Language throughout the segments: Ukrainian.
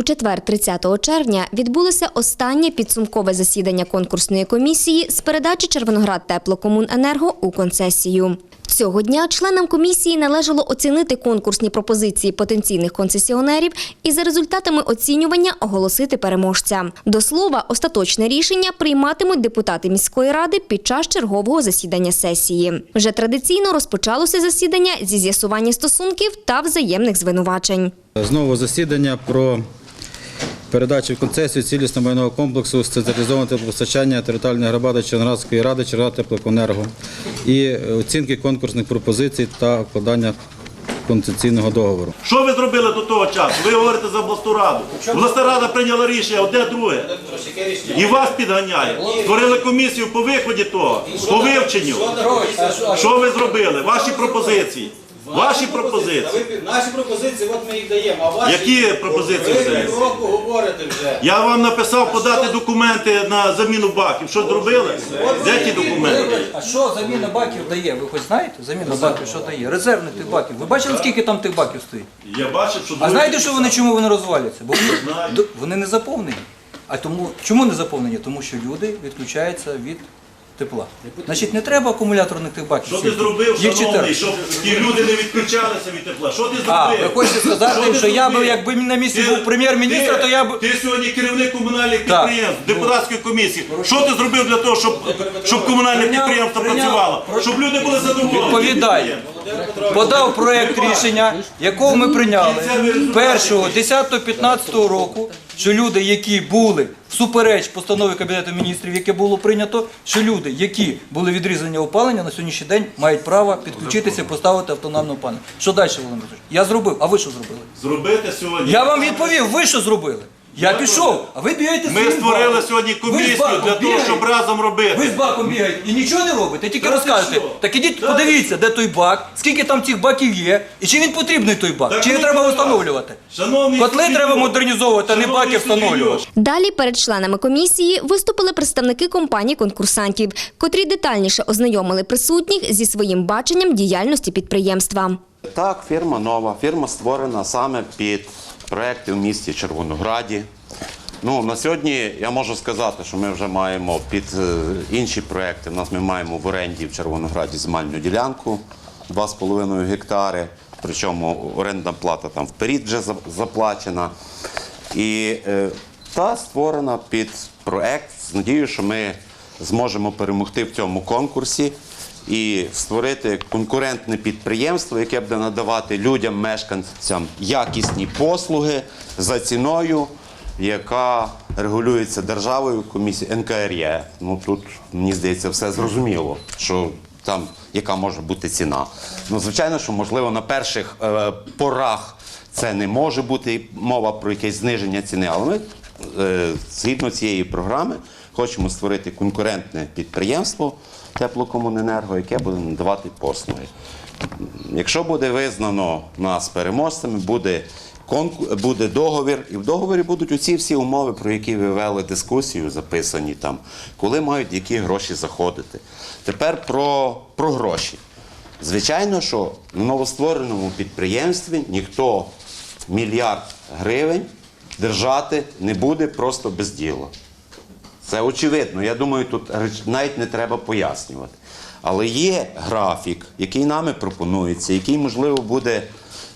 У четвер, 30 червня, відбулося останнє підсумкове засідання конкурсної комісії з передачі Червоноград Теплокомуненерго у концесію. Цього дня членам комісії належало оцінити конкурсні пропозиції потенційних концесіонерів і за результатами оцінювання оголосити переможця. До слова, остаточне рішення прийматимуть депутати міської ради під час чергового засідання сесії. Вже традиційно розпочалося засідання зі з'ясування стосунків та взаємних звинувачень. Знову засідання про передачу в концесію цілісного майнового комплексу з теплопостачання територіальної громади Черноградської ради Черноград Теплоконерго і оцінки конкурсних пропозицій та укладання концесійного договору. Що ви зробили до того часу? Ви говорите за обласну раду. Обласна рада прийняла рішення, одне друге. І вас підганяє. Створили комісію по виході того, по вивченню. Що ви зробили? Ваші пропозиції. Ваші пропозиції. Ви- Наші пропозиції, от ми їх даємо. А ваші Які пропозиції ви даєте? півроку говорите вже. Я вам написав подати документи на заміну баків. Що зробили? Де ті документи? А що заміна баків дає? Ви хоч знаєте? Заміна баків що дає? Резервних тих баків. Ви бачили, скільки там тих баків стоїть? Я бачив, що А знаєте, що вони чому вони розваляться? Бо вони, Знаю. вони не заповнені. А тому чому не заповнені? Тому що люди відключаються від тепла. Значить, не треба акумуляторних тих баків. Що ти зробив, Їх шановний, чотири. щоб ті люди не відключалися від тепла? Що ти А, ви зробив? хочете сказати, ти що я би, зробив? якби на місці Ти- був прем'єр-міністр, ти- то я б. Ти сьогодні керівник комунальних Так. підприємств, депутатської комісії. Що ти зробив для того, щоб, щоб комунальне Прийняв- підприємство прийняв- працювало? Щоб люди були задоволені. Відповідаю. Подав проект рішення, якого ми прийняли 1, 10, 15 року, що люди, які були всупереч постанови Кабінету міністрів, яке було прийнято, що люди, які були відрізані опалення, на сьогоднішній день мають право підключитися і поставити автономне опалення. Що далі, Володимир Я зробив, а ви що зробили? Зробити сьогодні. Я вам відповів, ви що зробили? Я пішов, а ви бігаєте Ми своїм створили баком. сьогодні Ви з комісію баком для того, бігаєте. щоб разом робити. Ви з баком бігаєте і нічого не робите, тільки Та ти що? Так ідіть, Та подивіться, де той бак, скільки там цих баків є, і чи він потрібний той бак, Так чи його ну, треба будь ласка. встановлювати. Шановний Котли суддю, треба модернізовувати, а не шановний баки встановлювати. Далі перед членами комісії виступили представники компаній конкурсантів, котрі детальніше ознайомили присутніх зі своїм баченням діяльності підприємства. Так, фірма нова. Фірма створена саме під проекти в місті Червонограді. Ну, на сьогодні я можу сказати, що ми вже маємо під е, інші проекти. У нас ми маємо в оренді в Червонограді земельну ділянку 2,5 гектари. Причому орендна плата там вперед вже заплачена. І е, та створена під проект з надією, що ми зможемо перемогти в цьому конкурсі і створити конкурентне підприємство, яке буде надавати людям, мешканцям якісні послуги за ціною, яка регулюється державою комісією НКРЄ. Ну тут мені здається все зрозуміло, що там яка може бути ціна. Ну, звичайно, що можливо на перших е, порах це не може бути мова про якесь зниження ціни, але ми згідно цієї програми хочемо створити конкурентне підприємство теплокомуненерго, яке буде надавати послуги. Якщо буде визнано нас переможцями, буде, буде договір, і в договорі будуть оці всі умови, про які ви вели дискусію, записані там, коли мають які гроші заходити. Тепер про, про гроші. Звичайно, що на новоствореному підприємстві ніхто мільярд гривень держати не буде просто без діла. Це очевидно. Я думаю, тут навіть не треба пояснювати. Але є графік, який нами пропонується, який, можливо, буде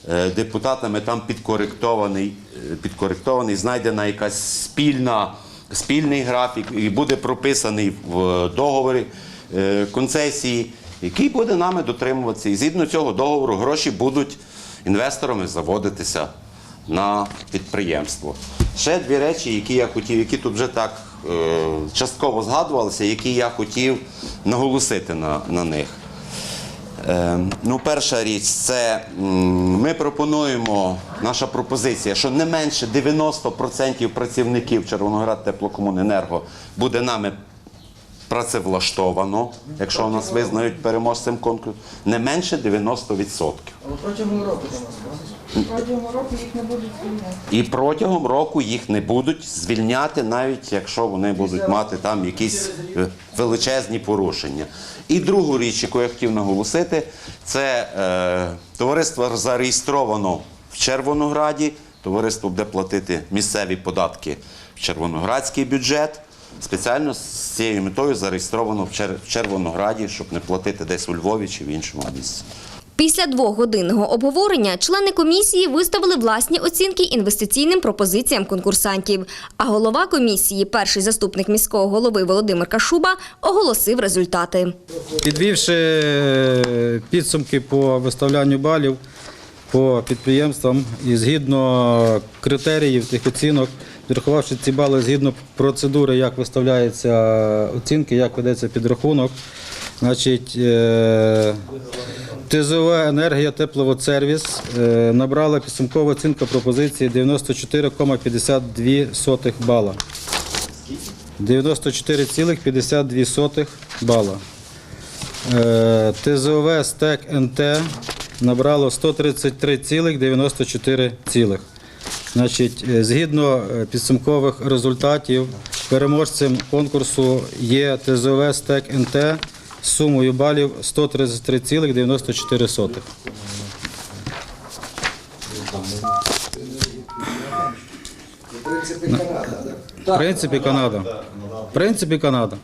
е, депутатами там підкоректований, е, підкоректований, знайдена якась спільна, спільний графік і буде прописаний в договорі е, концесії, який буде нами дотримуватися. І згідно цього договору гроші будуть інвесторами заводитися на підприємство. Ще дві речі, які я хотів, які тут вже так е, частково згадувалися, які я хотів наголосити на, на них. Е, ну, перша річ, це ми пропонуємо, наша пропозиція, що не менше 90% працівників Червоноград Теплокомуненерго буде нами працевлаштовано, якщо нас визнають переможцем конкурсу, не менше 90%. Протягом року їх не будуть звільняти. І протягом року їх не будуть звільняти, навіть якщо вони будуть мати там якісь е, величезні порушення. І другу річ, яку я хотів наголосити, це е, товариство зареєстровано в Червонограді Товариство буде платити місцеві податки в Червоноградський бюджет. Спеціально з цією метою зареєстровано в Чер- Червонограді, щоб не платити десь у Львові чи в іншому місці. Після двохгодинного обговорення члени комісії виставили власні оцінки інвестиційним пропозиціям конкурсантів. А голова комісії, перший заступник міського голови Володимир Кашуба, оголосив результати. Підвівши е, підсумки по виставлянню балів по підприємствам і згідно критеріїв тих оцінок, підрахувавши ці бали згідно процедури, як виставляються оцінки, як ведеться підрахунок, значить, е, ТЗО «Енергія Тепловодсервіс» е, набрала підсумкова оцінка пропозиції 94,52 бала. 94,52 бала. Е, ТЗОВ «Стек НТ» набрало 133,94 цілих. Значить, е, згідно е, підсумкових результатів, переможцем конкурсу є ТЗОВ «Стек НТ» з сумою балів 133,94. В принципі, Канада. В принципі, Канада. В принципі, Канада.